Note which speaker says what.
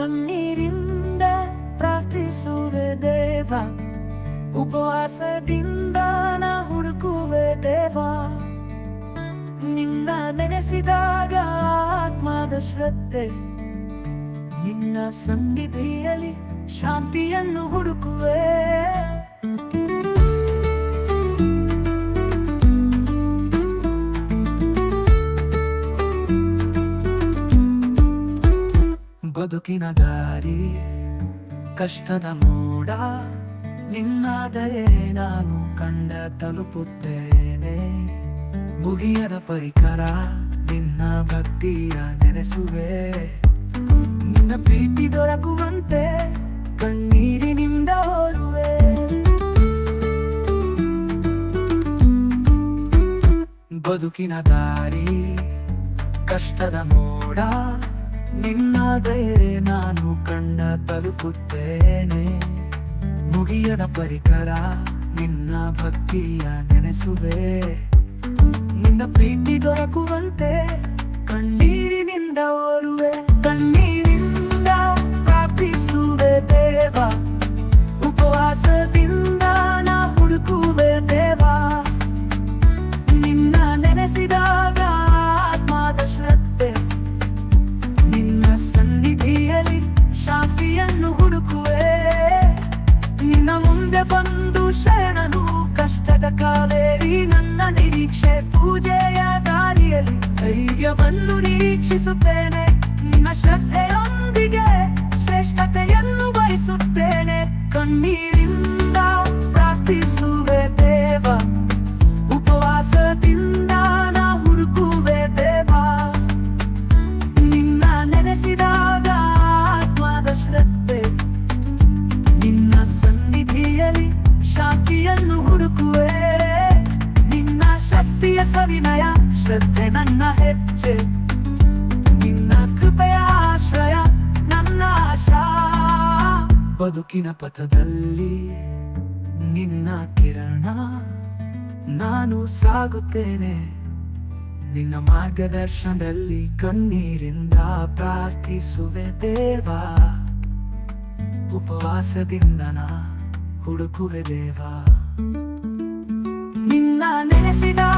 Speaker 1: ಕಣ್ಣೀರಿಂದ ಪ್ರಾರ್ಥಿಸುವೆ ದೇವ. ಉಪವಾಸದಿಂದ ನಾ ಹುಡುಕುವೆ ದೇವ. ನಿನ್ನ ನೆನೆಸಿದಾಗ ಆತ್ಮದ ಶ್ರದ್ಧೆ. ನಿನ್ನ ಸನ್ನಿಧಿಯಲ್ಲಿ ಶಾಂತಿಯನ್ನು ಹುಡುಕುವೆ. ಬದುಕಿನ ದಾರಿ ಕಷ್ಟದ ಮೋಡ ನಿನ್ನ ನಾನು ಕಂಡ ತಲುಪುತ್ತೇನೆ. ಮುಗಿಯದ ಪರಿಕರ, ನಿನ್ನ ಭಕ್ತಿಯ ನೆನೆಸುವೆ. ನಿನ್ನ ಪ್ರೀತಿ ದೊರಕುವಂತೆ ಕಣ್ಣೀರಿನಿಂದ ಓರುವೆ ಬದುಕಿನ ದಾರಿ, ಕಷ್ಟದ ಮೋಡ ನಿನ್ನ ದಯೆ ನಾನು ಕಂಡ ತಲುಪುತ್ತೇನೆ. ಮುಗಿಯದ ಪರಿಕರ ನಿನ್ನ ಭಕ್ತಿಯ ನೆನೆಸುವೆ. ನಿನ್ನ ಪ್ರೀತಿ ದೊರಕುವಂತೆ ಕಣ್ಣೀರಿನಿಂದ ಕಾಲೇರಿ ನನ್ನ ನಿರೀಕ್ಷೆ. ಪೂಜೆಯ ದಾರಿಯಲ್ಲಿ ಧೈರ್ಯವನ್ನು ನಿರೀಕ್ಷಿಸುತ್ತೇನೆ ನಿನ್ನ ಶ್ರದ್ಧೆಯೊಂದಿಗೆ ಶಾಂತಿಯನ್ನು ಹುಡುಕುವೆ. ನಿನ್ನ ಶಕ್ತಿಯ ಸವಿನಯ, ಶ್ರದ್ಧೆ ನನ್ನ ಹೆಚ್ಚೆ ನಿನ್ನ ಕೃಪೆಯ ಆಶ್ರಯ, ನನ್ನ ಆಶಾ. ಬದುಕಿನ ಪಥದಲ್ಲಿ ನಿನ್ನ ಕಿರಣ, ನಾನು ಸಾಗುತ್ತೇನೆ. ನಿನ್ನ ಮಾರ್ಗದರ್ಶನದಲ್ಲಿ ಕಣ್ಣೀರಿಂದ ಪ್ರಾರ್ಥಿಸುವೆ ದೇವಾ. ಉಪವಾಸದಿಂದ ನಾ ಹುಡುಕುವೆ ದೇವ. ನಿನ್ನ ಶ್ರದ್ಧೆ